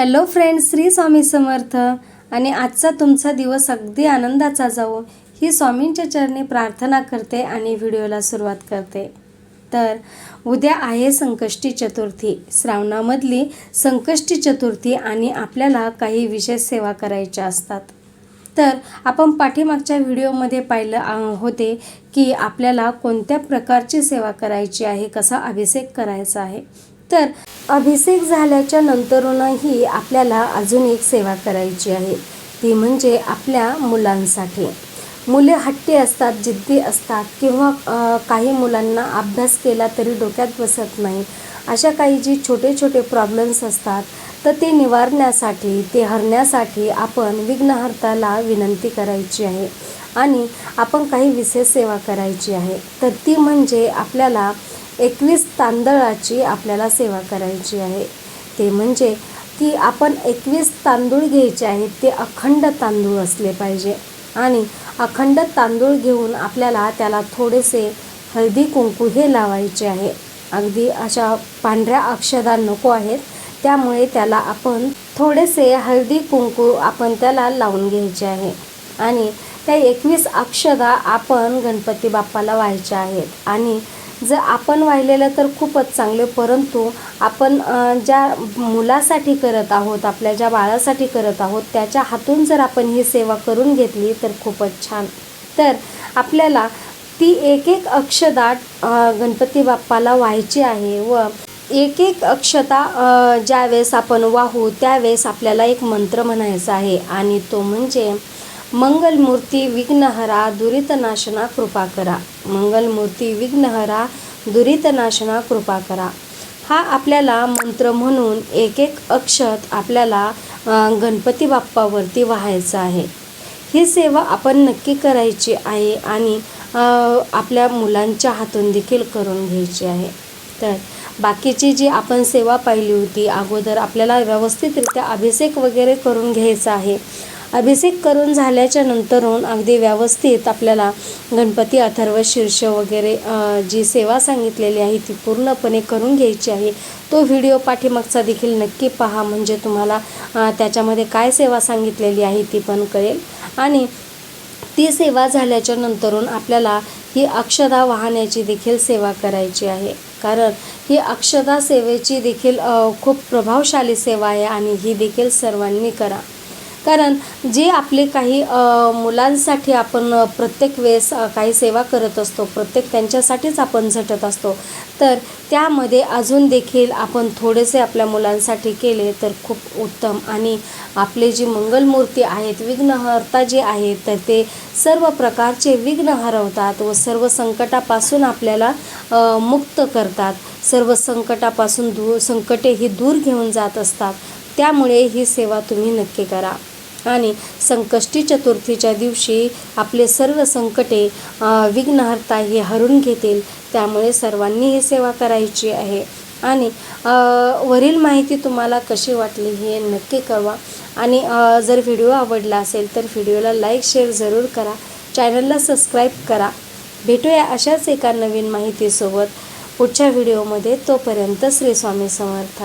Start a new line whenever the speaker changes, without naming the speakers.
Hello friends Shri Swami Samarth. आणि आजचा तुमचा दिवस अगदी आनंदाचा जावो. ही स्वामींच्या चरणी प्रार्थना करते आणि व्हिडिओला सुरुवात करते. तर उद्या आहे संकष्टी चतुर्थी. श्रावणामधली संकष्टी चतुर्थी आणि आपल्याला काही विशेष सेवा करायच्या असतात. तर आपण पाठीमागच्या व्हिडिओमध्ये पाहिलं होते की आपल्याला कोणत्या प्रकारची सेवा करायची आहे कसा अभिषेक करायचा आहे. तर अभिषेक झाल्याच्या नंतरूनही आपल्याला अजून एक सेवा करायची आहे. ती म्हणजे आपल्या मुलांसाठी. मुले हट्टी असतात जिद्दी असतात किंवा काही मुलांना अभ्यास केला तरी डोक्यात बसत नाही. अशा काही जी छोटे छोटे प्रॉब्लेम्स असतात तर ते निवारण्यासाठी ते हरण्यासाठी आपण विघ्नहर्ताला विनंती करायची आहे. आणि आपण काही विशेष सेवा करायची आहे. तर ती म्हणजे आपल्याला एकवीस तांदळाची आपल्याला सेवा करायची आहे. ते म्हणजे की आपण एकवीस तांदूळ घ्यायचे आहेत ते अखंड तांदूळ असले पाहिजे. आणि अखंड तांदूळ घेऊन आपल्याला त्याला थोडेसे हळदी कुंकू हे लावायचे आहे. अगदी अशा पांढऱ्या अक्षदा नको आहेत. त्यामुळे त्याला आपण थोडेसे हळदी कुंकू आपण त्याला लावून घ्यायचे आहे. आणि त्या एकवीस अक्षदा आपण गणपती बाप्पाला व्हायच्या आहेत. आणि जर आपण वाहिलेलं तर खूपच चांगले. परंतु आपण ज्या मुलासाठी करत आहोत आपल्या ज्या बाळासाठी करत आहोत त्याच्या हातून जर आपण ही सेवा करून घेतली तर खूपच छान. तर आपल्याला ती एक एक अक्षदा गणपती बाप्पाला व्हायची आहे व एक एक अक्षता ज्यावेळेस आपण वाहू त्यावेळेस आपल्याला एक मंत्र म्हणायचा आहे. आणि तो म्हणजे मंगलमूर्ती विघ्नहरा दुरितनाशना कृपा करा. मंगलमूर्ती विघ्नहरा दुरितनाशना कृपा करा. हा आपल्याला मंत्र म्हणून एक एक अक्षत आपल्याला गणपती बाप्पावरती व्हायचं आहे. ही सेवा आपण नक्की करायची आहे आणि आपल्या मुलांच्या हातून देखील करून घ्यायची आहे. तर बाकीची जी आपण सेवा पाहिली होती अगोदर आपल्याला व्यवस्थितरित्या अभिषेक वगैरे करून घ्यायचा आहे. अभिषेक करून झाल्याच्या नंतरून अगदी व्यवस्थित आपल्याला गणपती अथर्व शीर्ष वगैरे जी सेवा सांगितलेली आहे ती पूर्णपणे करून घ्यायची आहे. तो व्हिडिओ पाठीमागचा देखील नक्की पहा म्हणजे तुम्हाला त्याच्यामध्ये काय सेवा सांगितलेली आहे ती पण कळेल. आणि ती सेवा झाल्याच्या नंतरून आपल्याला ही अक्षदा वाहण्याची देखील सेवा करायची आहे. कारण ही अक्षदा सेवेची देखील खूप प्रभावशाली सेवा आहे आणि ही देखील सर्वांनी करा. कारण जे आपले काही मुलांसाठी आपण प्रत्येक वेळेस काही सेवा करत असतो प्रत्येक त्यांच्यासाठीच आपण झटत असतो तर त्यामध्ये अजून देखील आपण थोडेसे आपल्या मुलांसाठी केले तर खूप उत्तम. आणि आपले जी मंगलमूर्ती आहेत विघ्नहर्ता जे आहेत तर ते सर्व प्रकारचे विघ्न हरवतात व सर्व संकटापासून आपल्याला मुक्त करतात. सर्व संकटापासून दूर संकटे ही दूर घेऊन जात असतात. त्यामुळे ही सेवा तुम्ही नक्की करा. आणि संकष्टी चतुर्थीच्या दिवशी आपले सर्व संकटे विघ्नहर्ता हे हरून घेतील. त्यामुळे सर्वांनी ही सेवा करायची आहे. आणि वरील माहिती तुम्हाला कशी वाटली हे नक्की कळवा. आणि जर व्हिडिओ आवडला असेल तर व्हिडिओला लाईक शेअर जरूर करा. चॅनलला सबस्क्राईब करा. भेटूया अशाच एका नवीन माहितीसोबत. पुढच्या व्हिडिओमध्ये तोपर्यंत श्री स्वामी समर्थ.